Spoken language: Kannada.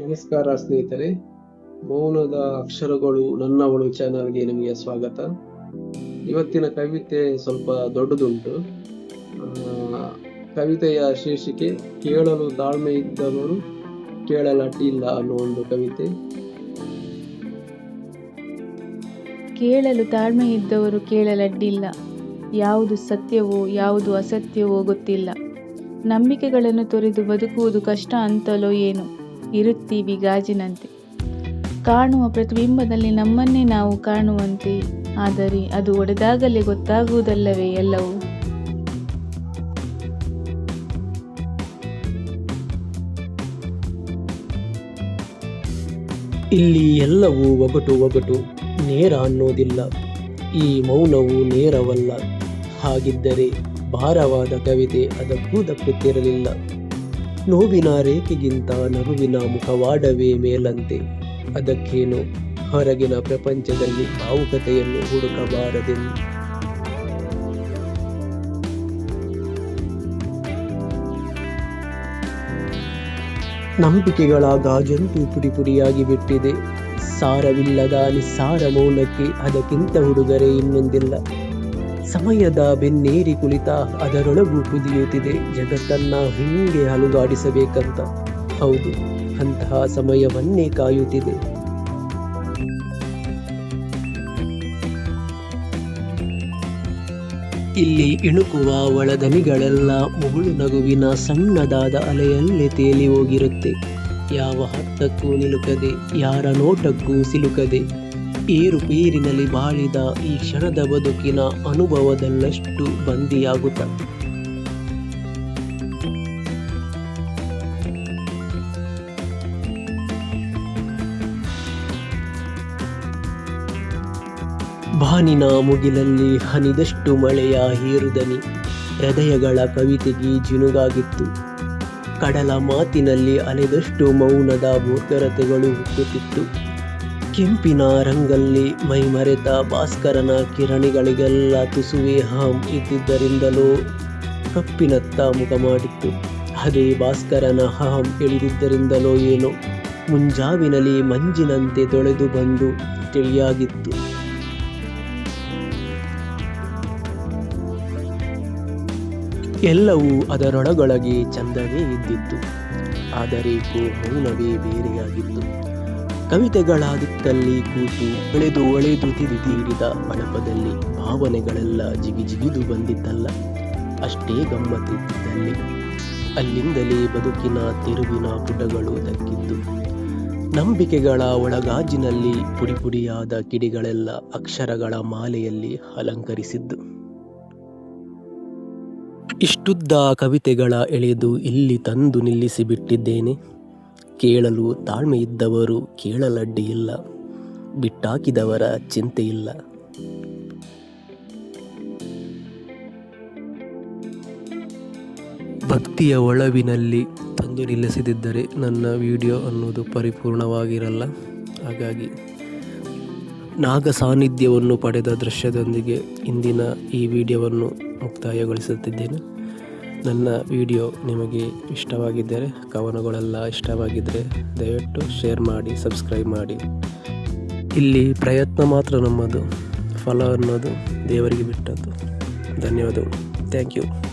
ನಮಸ್ಕಾರ ಸ್ನೇಹಿತರೆ, ಮೌನದ ಅಕ್ಷರಗಳು ನನ್ನವಳು ಚಾನಲ್ಗೆ ನಿಮಗೆ ಸ್ವಾಗತ. ಇವತ್ತಿನ ಕವಿತೆ ಸ್ವಲ್ಪ ದೊಡ್ಡದುಂಟು. ಕವಿತೆಯ ಶೀರ್ಷಿಕೆ, ಕೇಳಲು ತಾಳ್ಮೆ ಇದ್ದವರು ಕೇಳಲಟ್ಟಿಲ್ಲ ಅನ್ನೋ ಒಂದು ಕವಿತೆ. ಕೇಳಲು ತಾಳ್ಮೆ ಇದ್ದವರು ಕೇಳಲಡ್ಡಿಲ್ಲ ಯಾವುದು ಸತ್ಯವೋ, ಯಾವುದು ಅಸತ್ಯವೋ ಗೊತ್ತಿಲ್ಲ. ನಂಬಿಕೆಗಳನ್ನು ತೊರೆದು ಬದುಕುವುದು ಕಷ್ಟ ಅಂತಲೋ ಏನು. ಇರುತ್ತೀವಿ ಗಾಜಿನಂತೆ. ಕಾಣುವ ಪ್ರತಿಬಿಂಬದಲ್ಲಿ ನಮ್ಮನ್ನೇ ನಾವು ಕಾಣುವಂತೆ. ಆದರೆ ಅದು ಒಡೆದಾಗಲೇ ಗೊತ್ತಾಗುವುದಲ್ಲವೇ ಎಲ್ಲವೂ? ಇಲ್ಲಿ ಎಲ್ಲವೂ ಒಗಟು ಒಗಟು ನೇರ ಅನ್ನೋದಿಲ್ಲ. ಈ ಮೌನವು ನೇರವಲ್ಲ. ಹಾಗಿದ್ದರೆ ಭಾರವಾದ ಕವಿತೆ ಅದಕ್ಕೂ ದಕ್ಕುತ್ತಿರಲಿಲ್ಲ. ನೋವಿನ ರೇಖೆಗಿಂತ ನಗುವಿನ ಮುಖವಾಡವೇ ಮೇಲಂತೆ. ಅದಕ್ಕೇನು? ಹೊರಗಿನ ಪ್ರಪಂಚದಲ್ಲಿ ಭಾವುಕತೆಯನ್ನು ಹುಡುಕಬಾರದೆಂದು. ನಂಬಿಕೆಗಳ ಗಾಜಂತೂ ಪುಡಿ ಪುಡಿಯಾಗಿ ಬಿಟ್ಟಿದೆ. ಸಾರವಿಲ್ಲದ ನಿಸ್ಸಾರ ಮೌನಕ್ಕೆ ಅದಕ್ಕಿಂತ ಹುಡುಗರೆ ಇನ್ನೊಂದಿಲ್ಲ. ಸಮಯದ ಬೆನ್ನೇರಿ ಕುಳಿತ ಅದರೊಳಗೂ ಕುದಿಯುತ್ತಿದೆ ಜಗತ್ತನ್ನ ಹಿಂಗೆ ಅಲುಗಾಡಿಸಬೇಕಂತ. ಹೌದು, ಅಂತಹ ಸಮಯವನ್ನೇ ಕಾಯುತ್ತಿದೆ. ಇಲ್ಲಿ ಇಣುಕುವ ಒಳದನಿಗಳೆಲ್ಲ ಮುಗುಳು ನಗುವಿನ ಸಣ್ಣದಾದ ಅಲೆಯಲ್ಲೇ ತೇಲಿ ಹೋಗಿರುತ್ತೆ. ಯಾವ ಹತ್ತಕ್ಕೂ ನಿಲುಕದೆ, ಯಾರ ನೋಟಕ್ಕೂ ಸಿಲುಕದೆ. ಏರುಪೇರಿನಲ್ಲಿ ಬಾಳಿದ ಈ ಕ್ಷಣದ ಬದುಕಿನ ಅನುಭವದಲ್ಲಷ್ಟು ಬಂದಿಯಾಗುತ್ತ. ಬಾನಿನ ಮುಗಿಲಲ್ಲಿ ಹನಿದಷ್ಟು ಮಳೆಯ ಹೀರುದನಿ, ಹೃದಯಗಳ ಕವಿತೆಗೆ ಜಿನುಗಾಗಿತ್ತು ಕಡಲ ಮಾತಿನಲ್ಲಿ ಅಲೆದಷ್ಟು ಮೌನದ ಭೂತರತೆಗಳು ಹುಟ್ಟುತ್ತಿತ್ತು. ಕೆಂಪಿನ ರಂಗಲ್ಲಿ ಮೈಮರೆತ ಭಾಸ್ಕರನ ಕಿರಣಿಗಳಿಗೆಲ್ಲ ತುಸುವೆ ಹಾಂ ಇದ್ದಿದ್ದರಿಂದಲೋ ಕಪ್ಪಿನತ್ತ ಮುಖ ಮಾಡಿತ್ತು. ಅದೇ ಭಾಸ್ಕರನ ಹಾಂ ಇಳಿದಿದ್ದರಿಂದಲೋ ಏನೋ ಮುಂಜಾವಿನಲ್ಲಿ ಮಂಜಿನಂತೆ ತೊಳೆದು ಬಂದು ತಿಳಿಯಾಗಿತ್ತು. ಎಲ್ಲವೂ ಅದರೊಳಗೊಳಗೆ ಚಂದವೇ ಇದ್ದಿತ್ತು. ಆದರೆ ಮೌನವೇ ಬೇರೆಯಾಗಿತ್ತು. ಕವಿತೆಗಳ ದಿಕ್ಕಲ್ಲಿ ಕೂತು ಬೆಳೆದು ಒಳೆದು ತಿರಿ ತೀರಿದ ಮಣಪದಲ್ಲಿ ಭಾವನೆಗಳೆಲ್ಲ ಜಿಗಿ ಜಿಗಿದು ಬಂದಿದ್ದಲ್ಲ. ಅಷ್ಟೇ ಗಮ್ಮತ್ತಿದ್ದಲ್ಲಿ. ಅಲ್ಲಿಂದಲೇ ಬದುಕಿನ ತಿರುವಿನ ಪುಟಗಳು ದಕ್ಕಿದ್ದು. ನಂಬಿಕೆಗಳ ಒಳಗಾಜಿನಲ್ಲಿ ಪುಡಿಪುಡಿಯಾದ ಕಿಡಿಗಳೆಲ್ಲ ಅಕ್ಷರಗಳ ಮಾಲೆಯಲ್ಲಿ ಅಲಂಕರಿಸಿದ್ದು. ಇಷ್ಟುದ್ದ ಕವಿತೆಗಳ ಎಳೆದು ಇಲ್ಲಿ ತಂದು ನಿಲ್ಲಿಸಿ ಬಿಟ್ಟಿದ್ದೇನೆ ಕೇಳಲು ತಾಳ್ಮೆ ಇದ್ದವರು ಕೇಳಲಡ್ಡಿ ಇಲ್ಲ, ಬಿಟ್ಟಾಕಿದವರ ಚಿಂತೆ ಇಲ್ಲ. ಭಕ್ತಿಯ ಒಳವಿನಲ್ಲಿ ತಂದು ನಿಲ್ಲಿಸದಿದ್ದರೆ ನನ್ನ ವಿಡಿಯೋ ಅನ್ನೋದು ಪರಿಪೂರ್ಣವಾಗಿರಲ್ಲ. ಹಾಗಾಗಿ ನಾಗ ಸಾನ್ನಿಧ್ಯವನ್ನು ಪಡೆದ ದೃಶ್ಯದೊಂದಿಗೆ ಇಂದಿನ ಈ ವಿಡಿಯೋವನ್ನು ಮುಕ್ತಾಯಗೊಳಿಸುತ್ತಿದ್ದೇನೆ. ನನ್ನ ವಿಡಿಯೋ ನಿಮಗೆ ಇಷ್ಟವಾಗಿದ್ದರೆ, ಕವನಗಳೆಲ್ಲ ಇಷ್ಟವಾಗಿದ್ದರೆ ದಯವಿಟ್ಟು ಶೇರ್ ಮಾಡಿ, ಸಬ್ಸ್ಕ್ರೈಬ್ ಮಾಡಿ. ಇಲ್ಲಿ ಪ್ರಯತ್ನ ಮಾತ್ರ ನಮ್ಮದು. ಫಲ ಅನ್ನೋದು ದೇವರಿಗೆ ಬಿಟ್ಟದ್ದು. ಧನ್ಯವಾದಗಳು. Thank you.